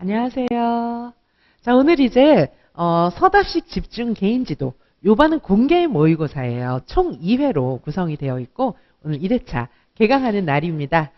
안녕하세요. 자, 오늘 이제 어, 서답식 집중 개인지도 요반은 공개 모의고사예요. 총 2회로 구성이 되어 있고 오늘 1회차 개강하는 날입니다.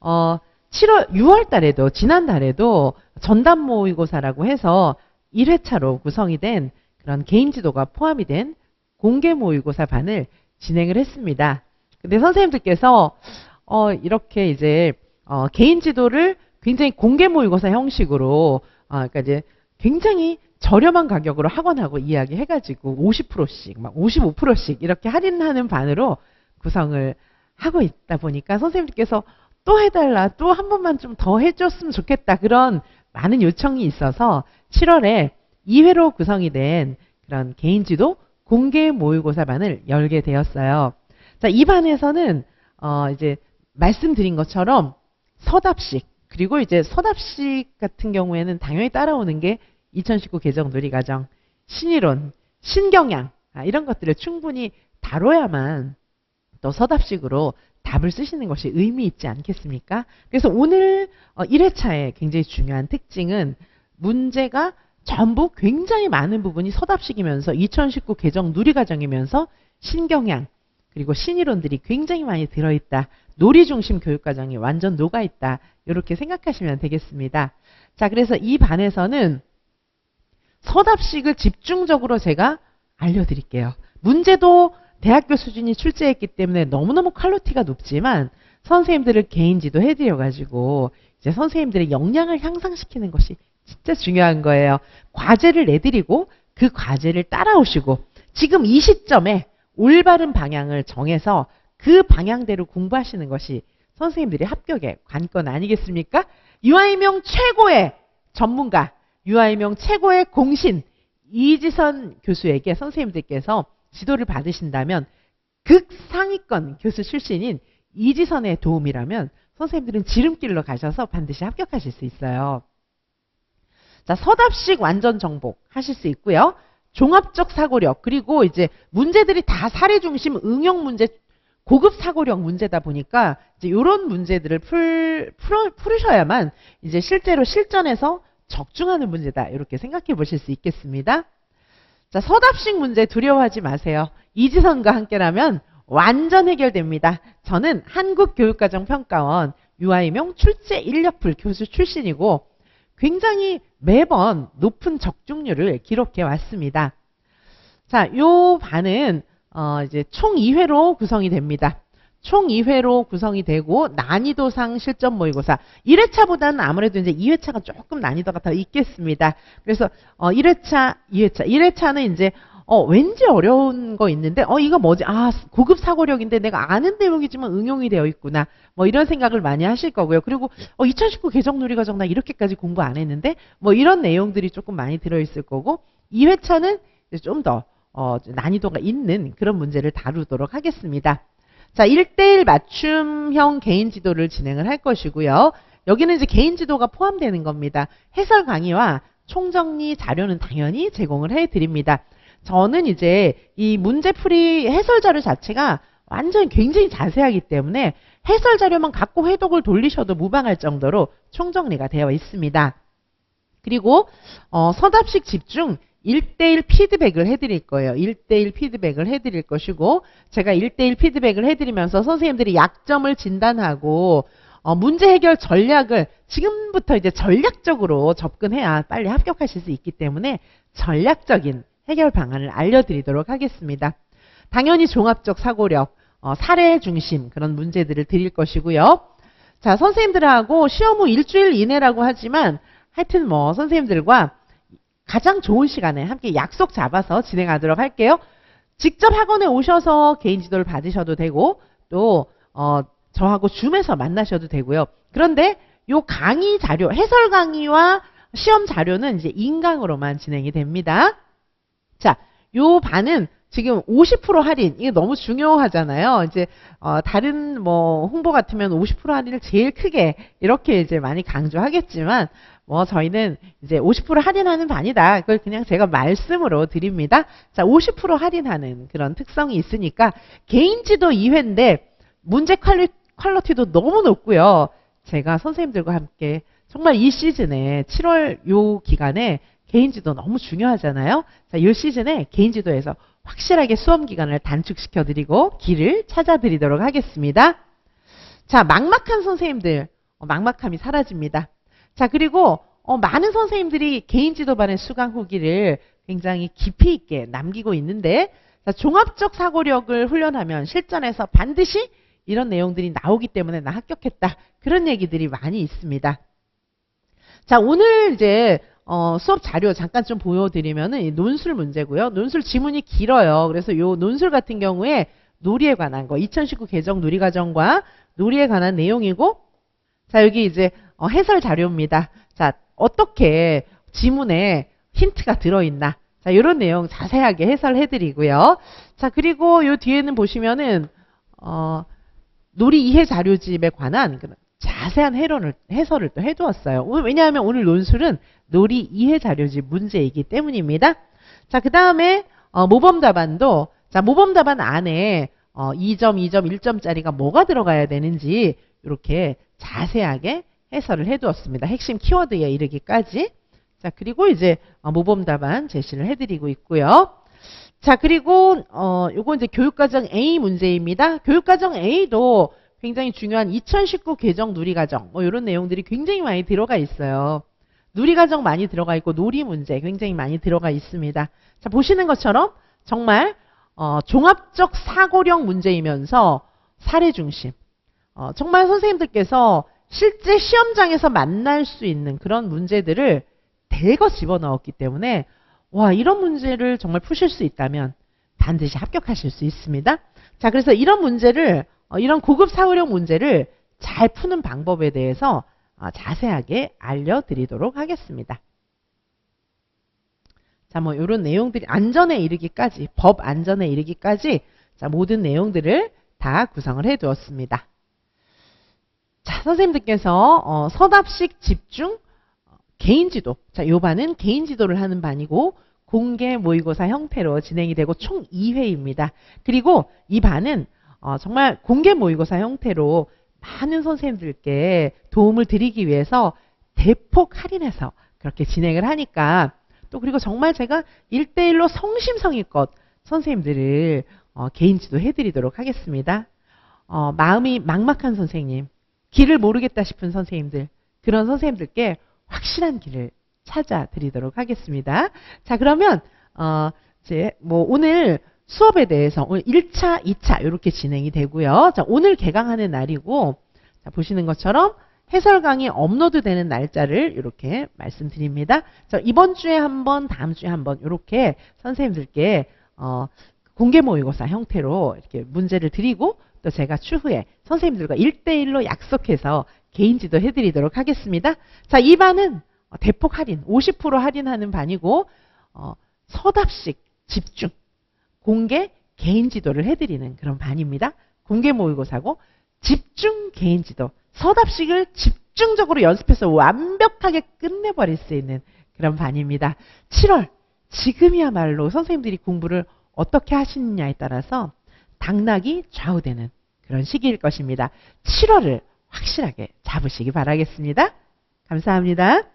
어, 7월 6월 달에도 지난 달에도 전담 모의고사라고 해서 1회차로 구성이 된 그런 개인지도가 포함이 된 공개 모의고사 반을 진행을 했습니다. 근데 선생님들께서 어, 이렇게 이제 어, 개인 지도를 굉장히 공개 모의고사 형식으로 아, 그러니까 이제 굉장히 저렴한 가격으로 학원하고 이야기해가지고 50%씩 막 55%씩 이렇게 할인하는 반으로 구성을 하고 있다 보니까 선생님께서 또 해달라 또 한 번만 좀 더 해줬으면 좋겠다 그런 많은 요청이 있어서 7월에 2회로 구성이 된 그런 개인지도 공개 모의고사 반을 열게 되었어요. 자, 이 반에서는 어 이제 말씀드린 것처럼 서답식 그리고 이제 서답식 같은 경우에는 당연히 따라오는 게 2019 개정 누리과정, 신이론, 신경향 아, 이런 것들을 충분히 다뤄야만 또 서답식으로 답을 쓰시는 것이 의미 있지 않겠습니까? 그래서 오늘 1회차의 굉장히 중요한 특징은 문제가 전부 굉장히 많은 부분이 서답식이면서 2019 개정 누리과정이면서 신경향 그리고 신이론들이 굉장히 많이 들어있다. 놀이 중심 교육 과정이 완전 녹아있다. 이렇게 생각하시면 되겠습니다. 자, 그래서 이 반에서는 서답식을 집중적으로 제가 알려드릴게요. 문제도 대학교 수준이 출제했기 때문에 너무너무 퀄리티가 높지만 선생님들을 개인 지도 해드려가지고 이제 선생님들의 역량을 향상시키는 것이 진짜 중요한 거예요. 과제를 내드리고 그 과제를 따라오시고 지금 이 시점에 올바른 방향을 정해서 그 방향대로 공부하시는 것이 선생님들이 합격의 관건 아니겠습니까? 유아이명 최고의 전문가, 유아이명 최고의 공신 이지선 교수에게 선생님들께서 지도를 받으신다면 극상위권 교수 출신인 이지선의 도움이라면 선생님들은 지름길로 가셔서 반드시 합격하실 수 있어요. 자, 서답식 완전 정복 하실 수 있고요. 종합적 사고력 그리고 이제 문제들이 다 사례 중심 응용 문제 고급 사고력 문제다 보니까 이제 이런 문제들을 풀, 풀어, 풀으셔야만 이제 실제로 실전에서 적중하는 문제다 이렇게 생각해 보실 수 있겠습니다. 자 서답식 문제 두려워하지 마세요. 이지선과 함께라면 완전 해결됩니다. 저는 한국교육과정평가원 유아이명 출제 인력풀 교수 출신이고 굉장히 매번 높은 적중률을 기록해 왔습니다. 자, 요 반은 어 이제 총 2회로 구성이 됩니다. 총 2회로 구성이 되고 난이도상 실전 모의고사 1회차보다는 아무래도 이제 2회차가 조금 난이도가 더 있겠습니다. 그래서 어 1회차, 2회차. 1회차는 이제 어 왠지 어려운 거 있는데 어 이거 뭐지? 아, 고급 사고력인데 내가 아는 내용이지만 응용이 되어 있구나. 뭐 이런 생각을 많이 하실 거고요. 그리고 어 2019 개정 누리과정 나 이렇게까지 공부 안 했는데 뭐 이런 내용들이 조금 많이 들어 있을 거고 2회차는 좀 더 어, 난이도가 있는 그런 문제를 다루도록 하겠습니다. 자, 1대1 맞춤형 개인 지도를 진행을 할 것이고요. 여기는 이제 개인 지도가 포함되는 겁니다. 해설 강의와 총정리 자료는 당연히 제공을 해 드립니다. 저는 이제 이 문제풀이 해설 자료 자체가 완전 굉장히 자세하기 때문에 해설 자료만 갖고 회독을 돌리셔도 무방할 정도로 총정리가 되어 있습니다. 그리고 어, 서답식 집중 1대1 피드백을 해드릴 거예요. 1대1 피드백을 해드릴 것이고 제가 1대1 피드백을 해드리면서 선생님들이 약점을 진단하고 어, 문제 해결 전략을 지금부터 이제 전략적으로 접근해야 빨리 합격하실 수 있기 때문에 전략적인 해결 방안을 알려드리도록 하겠습니다. 당연히 종합적 사고력, 어, 사례 중심 그런 문제들을 드릴 것이고요. 자, 선생님들하고 시험 후 일주일 이내라고 하지만 하여튼 뭐 선생님들과 가장 좋은 시간에 함께 약속 잡아서 진행하도록 할게요. 직접 학원에 오셔서 개인 지도를 받으셔도 되고 또 어, 저하고 줌에서 만나셔도 되고요. 그런데 요 강의 자료, 해설 강의와 시험 자료는 이제 인강으로만 진행이 됩니다. 자, 요 반은 지금 50% 할인 이게 너무 중요하잖아요. 이제 어, 다른 뭐 홍보 같으면 50% 할인을 제일 크게 이렇게 이제 많이 강조하겠지만 뭐 저희는 이제 50% 할인하는 반이다. 그걸 그냥 제가 말씀으로 드립니다. 자, 50% 할인하는 그런 특성이 있으니까 개인지도 2회인데 문제 퀄리, 퀄리티도 너무 높고요. 제가 선생님들과 함께 정말 이 시즌에 7월 요 기간에 개인지도 너무 중요하잖아요. 자, 이 시즌에 개인지도에서 확실하게 수험 기간을 단축시켜 드리고 길을 찾아 드리도록 하겠습니다. 자, 막막한 선생님들, 어, 막막함이 사라집니다. 자, 그리고 어, 많은 선생님들이 개인지도반의 수강 후기를 굉장히 깊이 있게 남기고 있는데 자, 종합적 사고력을 훈련하면 실전에서 반드시 이런 내용들이 나오기 때문에 나 합격했다. 그런 얘기들이 많이 있습니다. 자, 오늘 이제 어, 수업 자료 잠깐 좀 보여드리면은 이 논술 문제고요. 논술 지문이 길어요. 그래서 요 논술 같은 경우에 놀이에 관한 거, 2019 개정 놀이과정과 놀이에 관한 내용이고, 자, 여기 이제 어, 해설 자료입니다. 자, 어떻게 지문에 힌트가 들어있나. 자, 이런 내용 자세하게 해설해드리고요. 자, 그리고 요 뒤에는 보시면은, 어, 놀이 이해 자료집에 관한 그 자세한 해론을, 해설을 또 해두었어요. 오- 왜냐하면 오늘 논술은 놀이 이해 자료집 문제이기 때문입니다. 자, 그 다음에, 어, 모범 답안도, 자, 모범 답안 안에, 어, 2점, 2점, 1점짜리가 뭐가 들어가야 되는지, 이렇게 자세하게 해설을 해두었습니다. 핵심 키워드에 이르기까지. 자, 그리고 이제, 어, 모범 답안 제시를 해드리고 있고요. 자, 그리고, 어, 요거 이제 교육과정 A 문제입니다. 교육과정 A도 굉장히 중요한 2019 개정 누리과정, 뭐 이런 내용들이 굉장히 많이 들어가 있어요. 누리과정 많이 들어가 있고 놀이 문제 굉장히 많이 들어가 있습니다. 자, 보시는 것처럼 정말 어, 종합적 사고력 문제이면서 사례 중심. 어, 정말 선생님들께서 실제 시험장에서 만날 수 있는 그런 문제들을 대거 집어넣었기 때문에 와 이런 문제를 정말 푸실 수 있다면 반드시 합격하실 수 있습니다. 자 그래서 이런 문제를 어, 이런 고급 사고력 문제를 잘 푸는 방법에 대해서 어, 자세하게 알려드리도록 하겠습니다. 자, 뭐 이런 내용들이 안전에 이르기까지 법 안전에 이르기까지 자 모든 내용들을 다 구성을 해 두었습니다. 자, 선생님들께서 어, 서답식 집중 어, 개인지도. 자, 요 반은 개인지도를 하는 반이고 공개 모의고사 형태로 진행이 되고 총 2회입니다. 그리고 이 반은 어, 정말 공개 모의고사 형태로 많은 선생님들께 도움을 드리기 위해서 대폭 할인해서 그렇게 진행을 하니까 또 그리고 정말 제가 1대1로 성심성의껏 선생님들을 어, 개인 지도 해드리도록 하겠습니다. 어, 마음이 막막한 선생님, 길을 모르겠다 싶은 선생님들, 그런 선생님들께 확실한 길을 찾아드리도록 하겠습니다. 자, 그러면, 어, 이제, 뭐, 오늘 수업에 대해서 오늘 1차, 2차 이렇게 진행이 되고요. 자, 오늘 개강하는 날이고, 자, 보시는 것처럼 해설 강의 업로드 되는 날짜를 이렇게 말씀드립니다. 자, 이번 주에 한 번, 다음 주에 한 번 이렇게 선생님들께 어, 공개 모의고사 형태로 이렇게 문제를 드리고 또 제가 추후에 선생님들과 1대1로 약속해서 개인 지도 해드리도록 하겠습니다. 자, 이 반은 어, 대폭 할인, 50% 할인하는 반이고 어, 서답식 집중, 공개 개인 지도를 해드리는 그런 반입니다. 공개 모의고사고 집중 개인 지도, 서답식을 집중적으로 연습해서 완벽하게 끝내버릴 수 있는 그런 반입니다. 7월, 지금이야말로 선생님들이 공부를 어떻게 하시느냐에 따라서 당락이 좌우되는 그런 시기일 것입니다. 7월을 확실하게 잡으시기 바라겠습니다. 감사합니다.